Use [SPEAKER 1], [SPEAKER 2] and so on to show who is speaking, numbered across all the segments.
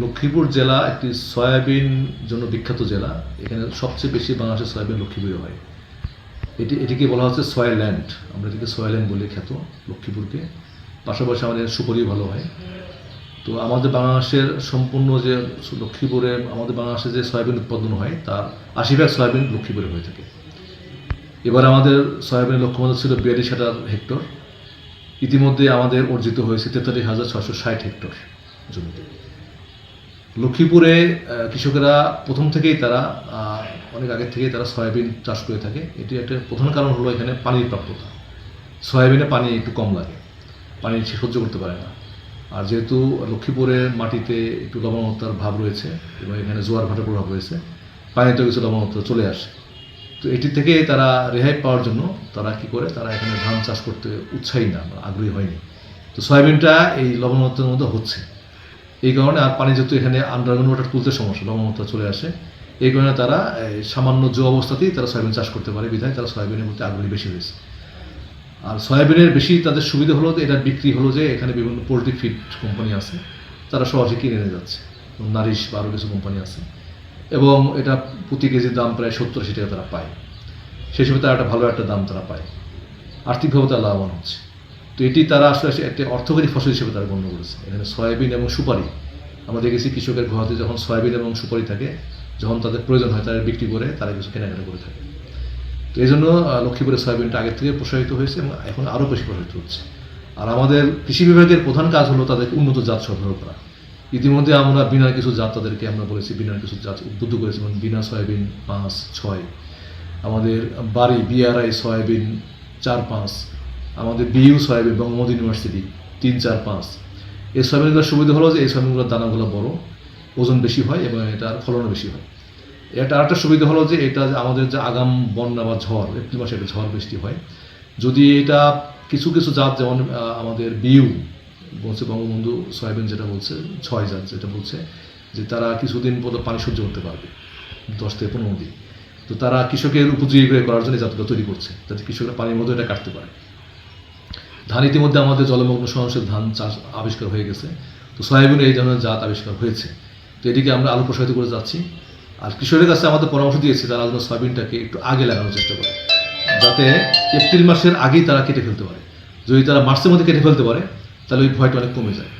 [SPEAKER 1] লক্ষ্মীপুর জেলা একটি সয়াবিন জন্য বিখ্যাত জেলা। এখানে সবচেয়ে বেশি বাংলাদেশের সয়াবিন লক্ষ্মীপুরে হয়। এটি, এটিকে বলা হচ্ছে সয়াল্যান্ড। আমরা এটিকে সয়াল্যান্ড বলে খ্যাত লক্ষ্মীপুরকে। পাশাপাশি আমাদের সুপারি ভালো হয়। তো আমাদের বাংলাদেশের সম্পূর্ণ যে লক্ষ্মীপুরে, আমাদের বাংলাদেশে যে সয়াবিন উৎপাদন হয়, তার আশি ভাগ সয়াবিন লক্ষ্মীপুরে হয়ে থাকে। এবার আমাদের সয়াবিনের লক্ষ্যমাত্রা ছিল বিয়াল্লিশ হাজার হেক্টর। ইতিমধ্যে আমাদের অর্জিত হয়েছে তেতাল্লিশ হাজার ছশো ষাট হেক্টর জমিতে। লক্ষ্মীপুরে কৃষকেরা প্রথম থেকেই তারা অনেক আগে থেকেই তারা সয়াবিন চাষ করে থাকে। এটি একটা প্রধান কারণ হলো এখানে পানির প্রাপ্যতা সয়াবিনে পানি একটু কম লাগে। পানি সে সহ্য করতে পারে না। আর যেহেতু লক্ষ্মীপুরের মাটিতে একটু লবণতার ভাব রয়েছে এবং এখানে জোয়ার ভাটার প্রভাব রয়েছে পানিতে কিছু লবণতা চলে আসে। তো এটি থেকে তারা রেহাই পাওয়ার জন্য তারা কি করে, তারা এখানে ধান চাষ করতে উৎসাহী না আগ্রহী হয়নি। তো সয়াবিনটা এই লবণতার মধ্যে হচ্ছে। এই কারণে আর পানি যেহেতু এখানে আন্ডারগ্রাউন্ড ওয়াটার তুলতে সমস্যা লবণতা চলে আসে, এই কারণে তারা সামান্য জো অবস্থাতেই তারা সয়াবিন চাষ করতে পারে, বিধায় তারা সয়াবিনের মধ্যে আগ্রহী বেশি হয়েছে। আর সয়াবিনের বেশি তাদের সুবিধা হলো যে, এটা বিক্রি হলো যে, এখানে বিভিন্ন পোলট্রি ফিড কোম্পানি আছে, তারা সহজে কিনে নিয়ে যাচ্ছে নারিশ বা আরও কিছু কোম্পানি আছে, এবং এটা প্রতি কেজির দাম প্রায় সত্তর আশি টাকা তারা পায়। সেই সময় তারা একটা ভালো একটা দাম তারা পায়। আর্থিকভাবে তারা লাভবান হচ্ছে। তো এটি তারা আসলে একটি অর্থকরী ফসল হিসেবে তারা গণ্য করেছে। এখানে সয়াবিন এবং সুপারি। আমরা দেখেছি কৃষকের ঘরতে যখন সয়াবিন এবং সুপারি থাকে, যখন তাদের প্রয়োজন হয় তারা বিক্রি করে, তারা কিছু কেনাকাটা করে থাকে। তো এই জন্য লক্ষ্মীপুরের সয়াবিনটা আগের থেকে প্রসারিত হয়েছে এবং এখন আরও বেশি প্রসারিত হচ্ছে। আর আমাদের কৃষি বিভাগের প্রধান কাজ হলো তাদেরকে উন্নত জাত সরবরাহ করা। ইতিমধ্যে আমরা বিনার কিছু জাত তাদেরকে আমরা বলেছি, বিনার কিছু জাত উদ্বুদ্ধ করেছি, যেমন বিনা সয়াবিন পাঁচ, ছয়। আমাদের বাড়ি, বিআরআই সয়াবিন চার, পাঁচ। আমাদের বিইউ সয়াবিন বঙ্গবন্ধু ইউনিভার্সিটি, তিন, চার, পাঁচ। এই সয়াবিনগুলোর সুবিধা হলো যে, এই সয়াবিনগুলোর দানাগুলো বড়, ওজন বেশি হয় এবং এটার ফলনও বেশি হয়। এটা আরেকটা সুবিধা হলো যে, এটা আমাদের যে আগাম বন্যা বা ঝড়, এপ্রিল মাসে একটা ঝড় বৃষ্টি হয়। যদি এটা কিছু কিছু জাত, যেমন আমাদের বিউ বলছে বঙ্গবন্ধু সয়াবিন যেটা বলছে, ছয় জাত যেটা বলছে, যে তারা কিছুদিন পর্যন্ত পানি সহ্য করতে পারবে, দশ থেকে পনেরো দিন। তো তারা কৃষকের উপযোগী করে করার জন্য জাতটা তৈরি করছে, যাতে কৃষকরা পানির মধ্যে এটা কাটতে পারে। ধান ইতিমধ্যে আমাদের জলমগ্ন সহনশীল ধান চাষ আবিষ্কার হয়ে গেছে। তো সয়াবিন এই ধরনের জাত আবিষ্কার হয়েছে। তো এটিকে আমরা আলু প্রসারিত করে যাচ্ছি। আর কৃষকের কাছে আমাদের পরামর্শ দিয়েছি, তারা যেন সয়াবিনটাকে একটু আগে লাগানোর চেষ্টা করে, যাতে এপ্রিল মাসের আগেই তারা কেটে ফেলতে পারে। যদি তারা মার্চের মধ্যে কেটে ফেলতে পারে, তাহলে ওই ভয়টা অনেক কমে যায়।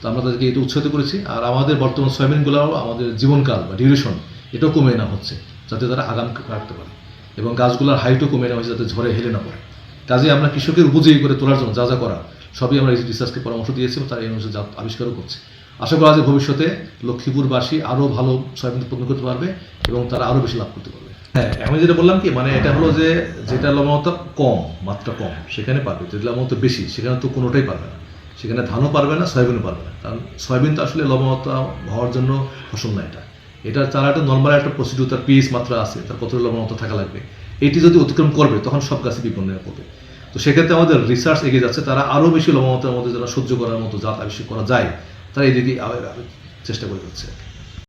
[SPEAKER 1] তো আমরা তাদেরকে এটা উৎসাহিত করেছি। আর আমাদের বর্তমান সয়াবিনগুলোও আমাদের জীবনকাল বা ডিউরেশন এটাও কমে না হচ্ছে, যাতে তারা আগাম রাখতে পারে। এবং গাছগুলোর হাইটও কমে নেওয়া হয়েছে যাতে ঝড়ে হেলে না পড়ে। কাজে আমরা কৃষকের উপযোগী করে তোলার জন্য যা যা করা, সবই আমরা রিসার্চকে পরামর্শ দিয়েছি এবং তারা এই অনুসারে আবিষ্কারও করছে। আশা করা যায় ভবিষ্যতে লক্ষ্মীপুরবাসী আরও ভালো সয়াবিন উৎপাদন করতে পারবে এবং তারা আরও বেশি লাভ করতে পারবে। হ্যাঁ আমি যেটা বললাম কি মানে এটা হলো যে যেটা লবণতা কম, মাত্রা কম, সেখানে পারবে। যেটা লবণতা বেশি, সেখানে তো কোনোটাই পারবে না। সেখানে ধানও পারবে না, সয়াবিনও পারবে না। কারণ সয়াবিন তো আসলে লবণতা হওয়ার জন্য ফসল না এটা। এটা তার একটা নর্মাল একটা প্রসিডিউর তার পিএইচ মাত্রা আছে, তার কতটা লবণতা থাকা লাগবে। এটি যদি অতিক্রম করবে, তখন সব গাছে বিপন্ন পড়বে। তো সেক্ষেত্রে আমাদের রিসার্চ এগিয়ে যাচ্ছে, তারা আরও বেশি লবণতার মধ্যে যারা সহ্য করার মতো জাত আবিষ্কার করা যায়, তারা এদিকে চেষ্টা করে যাচ্ছে।